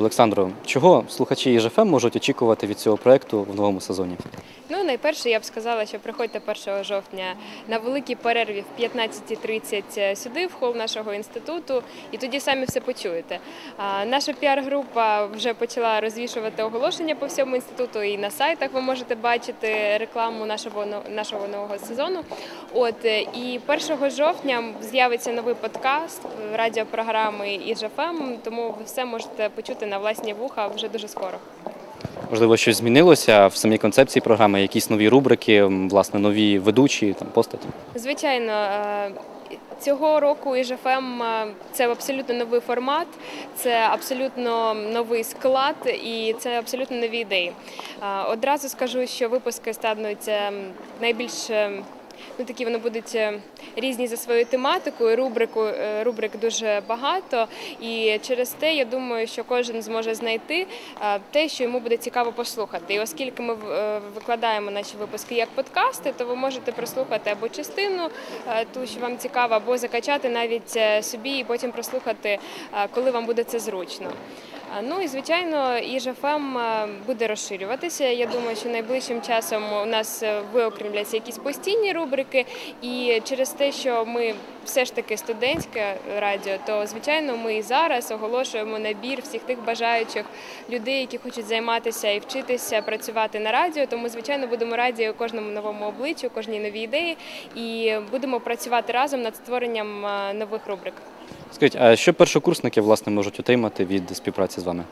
Олександро, чого слухачі ІЖФМ можуть очікувати від цього проекту в новому сезоні? Ну, найперше, я б сказала, що приходьте 1 жовтня на великій перерві в 15.30 сюди, в хол нашого інституту, і тоді самі все почуєте. Наша піар-група вже почала розвішувати оголошення по всьому інституту, і на сайтах ви можете бачити рекламу нашого нашого нового сезону. От е, і 1 жовтня з'явиться новий подкаст е, радіопрограми «Іжефем», тому ви все можете почути на власні вуха вже дуже скоро. Можливо, щось змінилося в самій концепції програми, якісь нові рубрики, власне, нові ведучі там постаті. Звичайно, е, цього року ІЖФМ е, це абсолютно новий формат, це абсолютно новий склад і це абсолютно нові ідеї. Е, Одразу скажу, що випуски стануть е, найбільш е, Ну, такі вони будуть е, різні за своєю тематикою. Рубрику е, рубрик дуже багато, і через те я думаю, що кожен зможе знайти е, те, що йому буде цікаво послухати. І оскільки ми викладаємо наші випуски як подкасти, то ви можете прослухати або частину ту, що вам цікаво, або закачати навіть собі і потім прослухати, коли вам буде це зручно. Ну і звичайно, ІЖФМ буде розширюватися. Я думаю, що найближчим часом у нас е, виокремляться якісь постійні рубрики, і через те, що ми все ж таки студентське радіо, то звичайно ми і зараз оголошуємо набір всіх тих бажаючих людей, які хочуть займатися і вчитися працювати на радіо. Тому звичайно будемо раді кожному новому обличчю, кожній новій ідеї, і будемо працювати разом над створенням нових рубрик. Скажіть, а що першокурсники власне можуть отримати від співпраці з вами?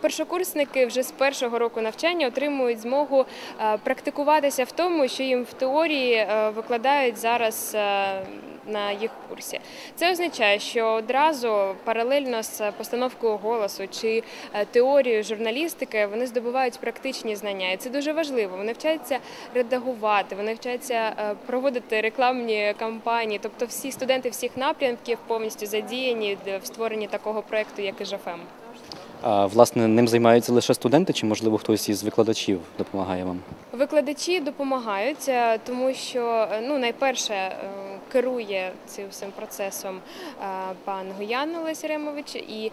Першокурсники вже з першого року навчання отримують змогу е, практикуватися в тому, що їм в теорії е, викладають зараз е, на їх курсі. Це означає, що одразу паралельно з постановкою голосу чи е, теорією журналістики вони здобувають практичні знання, і це дуже важливо. Вони вчаться редагувати, вони вчаться е, проводити рекламні кампанії. Тобто, всі студенти всіх напрямків повністю задіяні в створенні такого проекту, як і ЖФМ. А власне ним займаються лише студенти, чи можливо хтось із викладачів допомагає вам? Викладачі допомагають, е, тому що ну найперше керує цим всім процесом е, пан Гуян Олесь Ремович, і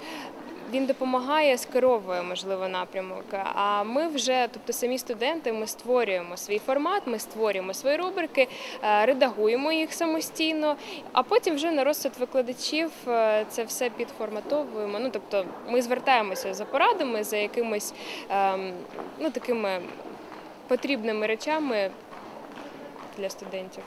він допомагає, скеровує можливо напрямок. А ми вже, тобто самі студенти, ми створюємо свій формат, ми створюємо свої рубрики, е, редагуємо їх самостійно, а потім вже на розсуд викладачів е, це все підформатовуємо. Ну тобто ми звертаємося за порадами, за якимись ем, ну такими потрібними речами для студентів.